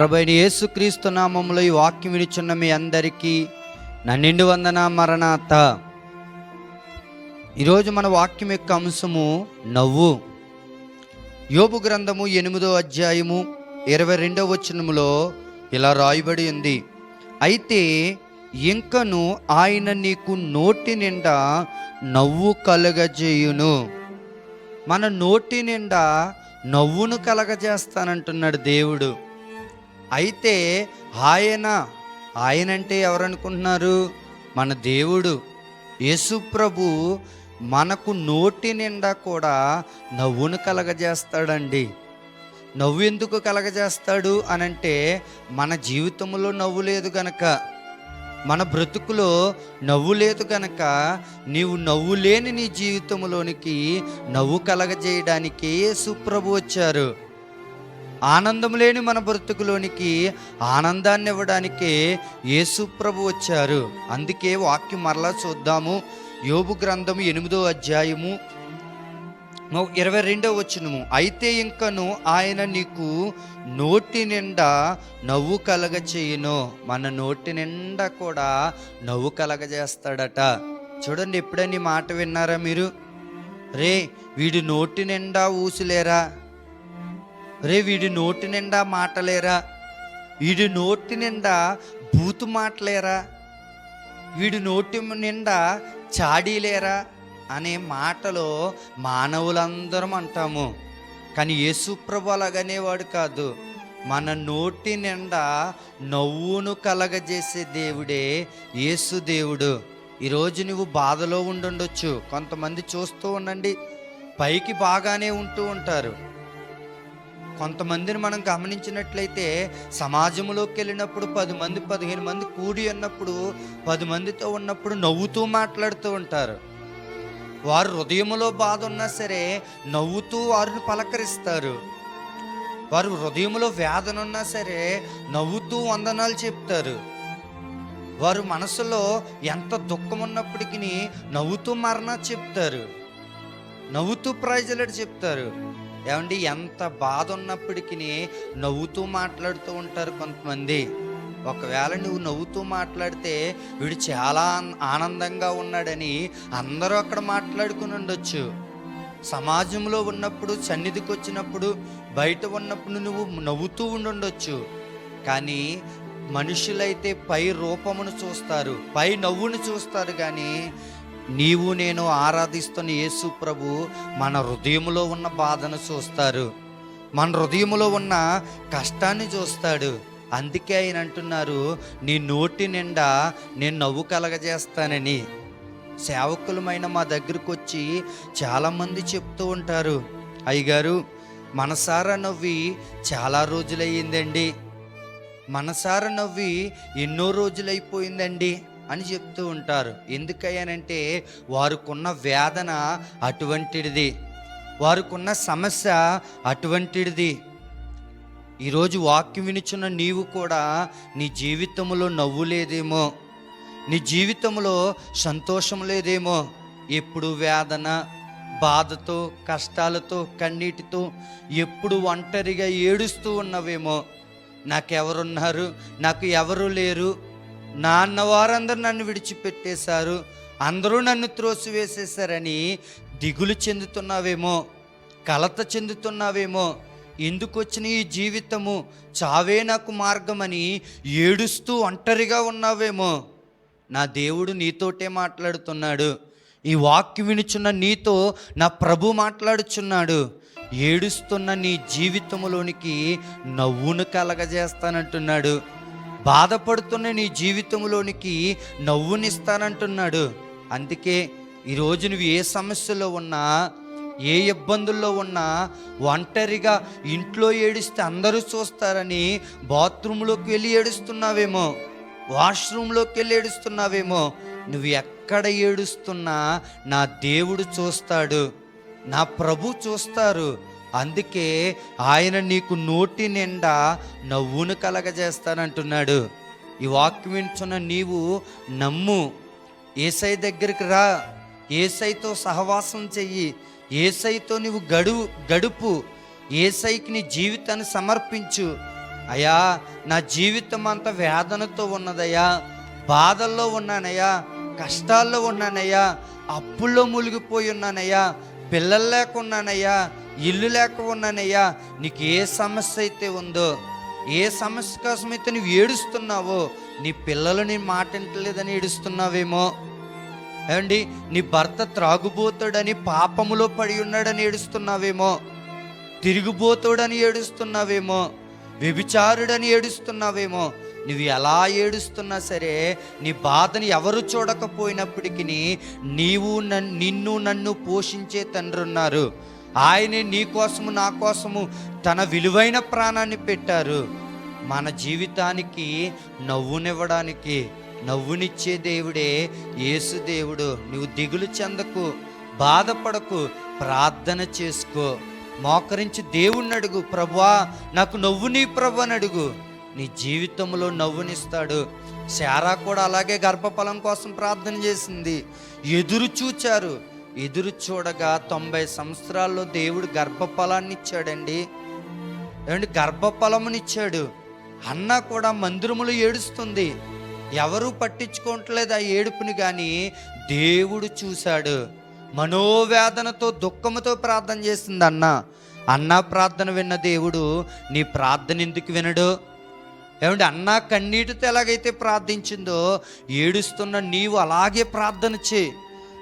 ప్రభైన యేసుక్రీస్తు నామములో ఈ వాక్యం వినిచున్న మీ అందరికీ నా నిండు వందన మరణాత. ఈరోజు మన వాక్యం యొక్క అంశము నవ్వు. యోబు గ్రంథము ఎనిమిదో అధ్యాయము ఇరవై రెండవ వచనములో ఇలా రాయబడి ఉంది. అయితే ఇంకను ఆయన నీకు నోటి నిండా నవ్వు కలగజేయును. మన నోటి నిండా నవ్వును కలగజేస్తానంటున్నాడు దేవుడు. అయితే ఆయన ఆయన అంటే ఎవరనుకుంటున్నారు? మన దేవుడు. యేసుప్రభు మనకు నోటి నిండా కూడా నవ్వును కలగజేస్తాడండి. నవ్వు ఎందుకు కలగజేస్తాడు అనంటే మన జీవితంలో నవ్వు లేదు గనక. మన బ్రతుకులో నవ్వు లేదు గనక నీవు నవ్వు లేని నీ జీవితంలోనికి నవ్వు కలగజేయడానికి సుప్రభు వచ్చారు. ఆనందం లేని మన బ్రతుకులోనికి ఆనందాన్ని ఇవ్వడానికే యేసు ప్రభు వచ్చారు. అందుకే వాక్యం మరలా చూద్దాము. యోబు గ్రంథం ఎనిమిదో అధ్యాయము ఇరవై రెండవ వచనము. అయితే ఇంకను ఆయన నీకు నోటి నిండా నవ్వు కలగ చేయను మన నోటి నిండా కూడా నవ్వు కలగజేస్తాడట. చూడండి ఎప్పుడని మాట విన్నారా మీరు? రే వీడి నోటి నిండా ఊసులేరా? రే వీడి నోటి నిండా మాటలేరా? వీడి నోటి నిండా బూతు మాటలేరా? వీడి నోటి నిండా చాడీలేరా? అనే మాటలో మానవులందరం అంటాము. కానీ యేసుప్రభు అలాగనేవాడు కాదు. మన నోటి నిండా నవ్వును కలగజేసే దేవుడే యేసు దేవుడు. ఈరోజు నువ్వు బాధలో ఉండుండొచ్చు. కొంతమంది చూస్తూ ఉండండి. పైకి బాగానే ఉంటూ ఉంటారు. కొంతమందిని మనం గమనించినట్లయితే సమాజంలోకి వెళ్ళినప్పుడు పది మంది పదిహేను మంది కూడి ఉన్నప్పుడు పది మందితో ఉన్నప్పుడు నవ్వుతూ మాట్లాడుతూ ఉంటారు. వారు హృదయంలో బాధ ఉన్నా సరే నవ్వుతూ వారిని పలకరిస్తారు. వారు హృదయంలో వేదన ఉన్నా సరే నవ్వుతూ వందనాలు చెప్తారు. వారు మనసులో ఎంత దుఃఖం ఉన్నప్పటికీ నవ్వుతూ మరణ చెప్తారు. నవ్వుతూ ప్రైజలడు చెప్తారు. ఏమండి ఎంత బాధ ఉన్నప్పటికీ నవ్వుతూ మాట్లాడుతూ ఉంటారు కొంతమంది. ఒకవేళ నువ్వు నవ్వుతూ మాట్లాడితే వీడు చాలా ఆనందంగా ఉన్నాడని అందరూ అక్కడ మాట్లాడుకుని ఉండొచ్చు. సమాజంలో ఉన్నప్పుడు సన్నిధికి వచ్చినప్పుడు బయట ఉన్నప్పుడు నువ్వు నవ్వుతూ ఉండుండొచ్చు. కానీ మనుషులైతే పై రూపమును చూస్తారు పై నవ్వును చూస్తారు కానీ నీవు నేను ఆరాధిస్తున్న యేసు ప్రభు మన హృదయంలో ఉన్న బాధను చూస్తారు. మన హృదయంలో ఉన్న కష్టాన్ని చూస్తాడు. అందుకే ఆయన అంటున్నారు నీ నోటి నిండా నేను నవ్వు కలగజేస్తానని. సేవకులమైన మా దగ్గరకు వచ్చి చాలామంది చెప్తూ ఉంటారు. అయ్యగారు మనసారా నవ్వి చాలా రోజులయ్యిందండి. మనసారా నవ్వి ఎన్నో రోజులైపోయిందండి. అని చెప్తూ ఉంటారు. ఎందుకయ్యానంటే వారికున్న వేదన అటువంటిది. వారికున్న సమస్య అటువంటిది. ఈరోజు వాక్యం వినిచున్న నీవు కూడా నీ జీవితంలో నవ్వు లేదేమో. నీ జీవితంలో సంతోషం లేదేమో. ఎప్పుడు వేదన బాధతో కష్టాలతో కన్నీటితో ఎప్పుడు ఒంటరిగా ఏడుస్తూ ఉన్నవేమో. నాకెవరున్నారు? నాకు ఎవరు లేరు? నా అన్నవారందరూ నన్ను విడిచిపెట్టేశారు. అందరూ నన్ను త్రోసివేసేశారని దిగులు చెందుతున్నావేమో కలత చెందుతున్నావేమో ఎందుకు వచ్చిన ఈ జీవితము? చావే నాకు మార్గమని ఏడుస్తూ ఒంటరిగా ఉన్నావేమో. నా దేవుడు నీతోటే మాట్లాడుతున్నాడు. ఈ వాక్యం వినుచున్న నీతో నా ప్రభు మాట్లాడుచున్నాడు. ఏడుస్తున్న నీ జీవితంలోనికి నవ్వును కలగజేస్తానంటున్నాడు. బాధపడుతున్న నీ జీవితంలోనికి నవ్వునిస్తానంటున్నాడు. అందుకే ఈరోజు నువ్వు ఏ సమస్యలో ఉన్నా ఏ ఇబ్బందుల్లో ఉన్నా ఒంటరిగా ఇంట్లో ఏడిస్తే అందరూ చూస్తారని బాత్రూంలోకి వెళ్ళి ఏడుస్తున్నావేమో వాష్రూమ్లోకి వెళ్ళి ఏడుస్తున్నావేమో నువ్వు ఎక్కడ ఏడుస్తున్నా నా దేవుడు చూస్తాడు నా ప్రభు చూస్తారు. అందుకే ఆయన నీకు నోటి నిండా నవ్వును కలగజేస్తానంటున్నాడు. ఈ వాక్యం వింటున్న నీవు నమ్ము. ఏసై దగ్గరికి రా. ఏసైతో సహవాసం చెయ్యి. ఏసైతో నువ్వు గడువు గడుపు. ఏసైకి నీ జీవితాన్ని సమర్పించు. అయ్యా నా జీవితం అంతా వేదనతో ఉన్నదయ్యా. బాధల్లో ఉన్నానయ్యా. కష్టాల్లో ఉన్నానయ్యా. అప్పుల్లో మునిగిపోయి ఉన్నానయ్యా. పిల్లలు లేకున్నానయ్యా ఇల్లు లేక ఉన్నానయ్యా నీకు ఏ సమస్య అయితే ఉందో ఏ సమస్య కోసం అయితే నువ్వు ఏడుస్తున్నావో నీ పిల్లలు నీ మాట వింటలేదని ఏడుస్తున్నావేమో. ఏమండి? నీ భర్త త్రాగుబోతాడని పాపములో పడి ఉన్నాడని ఏడుస్తున్నావేమో. తిరిగిపోతాడని ఏడుస్తున్నావేమో. వ్యభిచారుడని ఏడుస్తున్నావేమో. నువ్వు ఎలా ఏడుస్తున్నా సరే నీ బాధని ఎవరు చూడకపోయినప్పటికీ నీవు నన్ను నిన్ను నన్ను పోషించే తండ్రి ఉన్నారు. ఆయనే నీ కోసము నా కోసము తన విలువైన ప్రాణాన్ని పెట్టారు. మన జీవితానికి నవ్వునివ్వడానికి నవ్వునిచ్చే దేవుడే యేసు దేవుడు. నువ్వు దిగులు చెందకు బాధపడకు ప్రార్థన చేసుకో. మోకరించి దేవుణ్ణి అడుగు ప్రభువా నాకు నవ్వుని ప్రభు అని అడుగు. నీ జీవితంలో నవ్వునిస్తాడు. శారా కూడా అలాగే గర్భఫలం కోసం ప్రార్థన చేసింది. ఎదురు చూచారు. ఎదురు చూడగా తొంభై సంవత్సరాల్లో దేవుడు గర్భఫలాన్ని ఇచ్చాడండి. ఏమండి? గర్భఫలమునిచ్చాడు. అన్న కూడా మందిరములు ఏడుస్తుంది. ఎవరు పట్టించుకోవట్లేదు ఆ ఏడుపుని కానీ దేవుడు చూశాడు. మనోవేదనతో దుఃఖముతో ప్రార్థన చేసింది అన్న. అన్న ప్రార్థన విన్న దేవుడు నీ ప్రార్థన ఎందుకు వినడు? ఏమంటే అన్న కన్నీటితో ఎలాగైతే ప్రార్థించిందో ఏడుస్తున్న నీవు అలాగే ప్రార్థన చే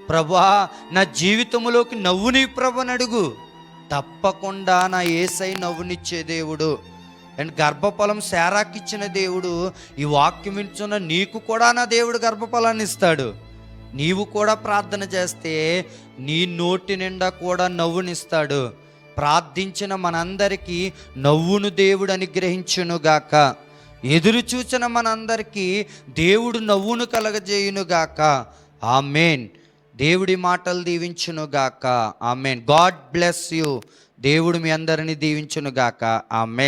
ప్రభా నా జీవితంలోకి నవ్వుని ప్రభని అడుగు. తప్పకుండా నా ఏసై నవ్వునిచ్చే దేవుడు. అండ్ గర్భఫలం శారాకిచ్చిన దేవుడు ఈ వాక్యం వింటున్న నీకు కూడా నా దేవుడు గర్భఫలాన్ని ఇస్తాడు. నీవు కూడా ప్రార్థన చేస్తే నీ నోటి నిండా కూడా నవ్వునిస్తాడు. ప్రార్థించిన మనందరికీ నవ్వును దేవుడు అనుగ్రహించునుగాక. ఎదురు చూచిన మనందరికీ దేవుడు నవ్వును కలగజేయునుగాక. ఆమెన్. దేవుడి మాటలు దీవించునుగాక. ఆమెన్. God bless you. దేవుడు మీ అందరిని దీవించునుగాక. ఆమెన్.